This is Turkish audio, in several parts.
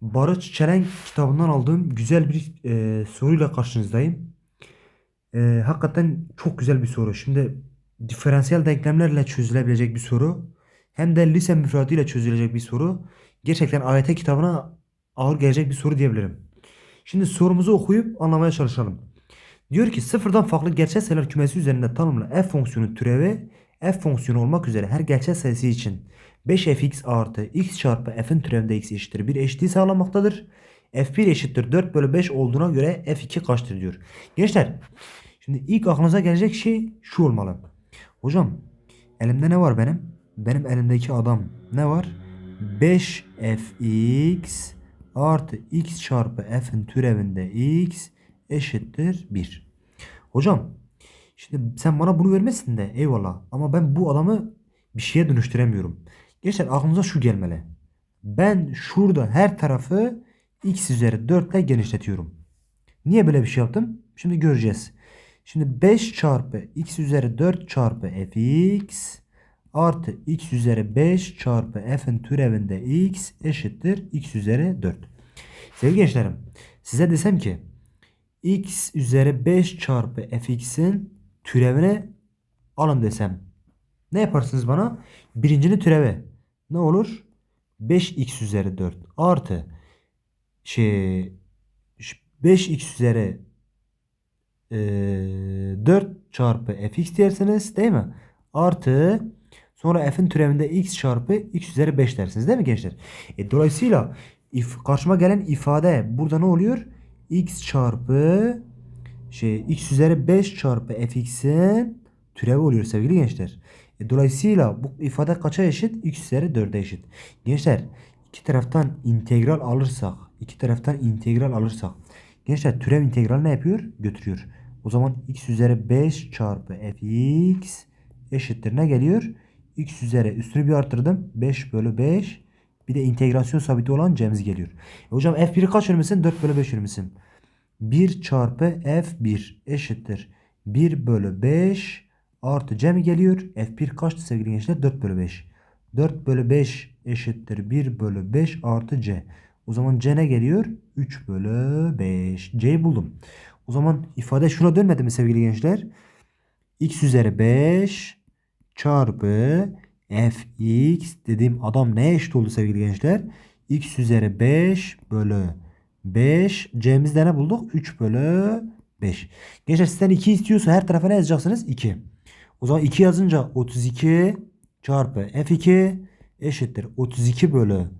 Barış Çelenk kitabından aldığım güzel bir e, soruyla karşınızdayım. E, hakikaten çok güzel bir soru. Şimdi diferansiyel denklemlerle çözülebilecek bir soru. Hem de lise müfredatıyla çözülecek bir soru. Gerçekten AYT kitabına ağır gelecek bir soru diyebilirim. Şimdi sorumuzu okuyup anlamaya çalışalım. Diyor ki sıfırdan farklı gerçel sayılar kümesi üzerinde tanımlı f fonksiyonu türevi f fonksiyonu olmak üzere her gerçel sayısı için 5fx artı x çarpı f'in türevinde x eşittir 1 eşitliği sağlamaktadır. f1 eşittir 4 bölü 5 olduğuna göre f2 kaçtır diyor. Gençler şimdi ilk aklınıza gelecek şey şu olmalı. Hocam elimde ne var benim? Benim elimdeki adam ne var? 5fx artı x çarpı f'in türevinde x eşittir 1. Hocam şimdi sen bana bunu vermesin de eyvallah ama ben bu adamı bir şeye dönüştüremiyorum. Gençler aklınıza şu gelmeli. Ben şurada her tarafı x üzeri 4 ile genişletiyorum. Niye böyle bir şey yaptım? Şimdi göreceğiz. Şimdi 5 çarpı x üzeri 4 çarpı fx artı x üzeri 5 çarpı f'in türevinde x eşittir x üzeri 4. Sevgili gençlerim size desem ki x üzeri 5 çarpı fx'in türevine alın desem ne yaparsınız bana? Birincinin türevi ne olur? 5x üzeri 4 artı şey 5x üzeri e, 4 çarpı fx dersiniz değil mi? Artı sonra f'in türevinde x çarpı x üzeri 5 dersiniz değil mi gençler? E, dolayısıyla if, karşıma gelen ifade burada ne oluyor? x çarpı şey x üzeri 5 çarpı fx'in türevi oluyor sevgili gençler. E, dolayısıyla bu ifade kaça eşit? x üzeri 4'e eşit. Gençler iki taraftan integral alırsak iki taraftan integral alırsak gençler türev integral ne yapıyor? Götürüyor. O zaman x üzeri 5 çarpı fx eşittir ne geliyor? x üzeri üstünü bir arttırdım. 5 bölü 5 bir de integrasyon sabiti olan c'miz geliyor. E hocam f1'i kaç verir 4 bölü 5 verir 1 çarpı f1 eşittir. 1 bölü 5 artı c mi geliyor? f1 kaçtı sevgili gençler? 4 bölü 5. 4 bölü 5 eşittir 1 bölü 5 artı c. O zaman c ne geliyor? 3 bölü 5. c'yi buldum. O zaman ifade şuna dönmedi mi sevgili gençler? x üzeri 5 çarpı fx dediğim adam neye eşit oldu sevgili gençler? x üzeri 5 bölü 5. C'mizde ne bulduk? 3 bölü 5. Gençler sizden 2 istiyorsa her tarafa ne yazacaksınız? 2. O zaman 2 yazınca 32 çarpı f2 eşittir. 32 bölü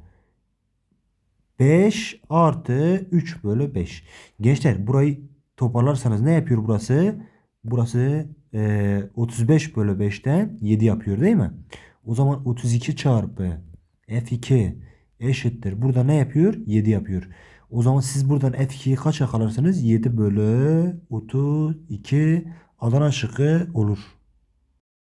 5 artı 3 bölü 5. Gençler burayı toparlarsanız ne yapıyor burası? Burası e, 35 bölü 5'ten 7 yapıyor değil mi? O zaman 32 çarpı f2 eşittir. Burada ne yapıyor? 7 yapıyor. O zaman siz buradan F2'yi kaç yakalarsanız 7 bölü 32 Adana şıkkı olur.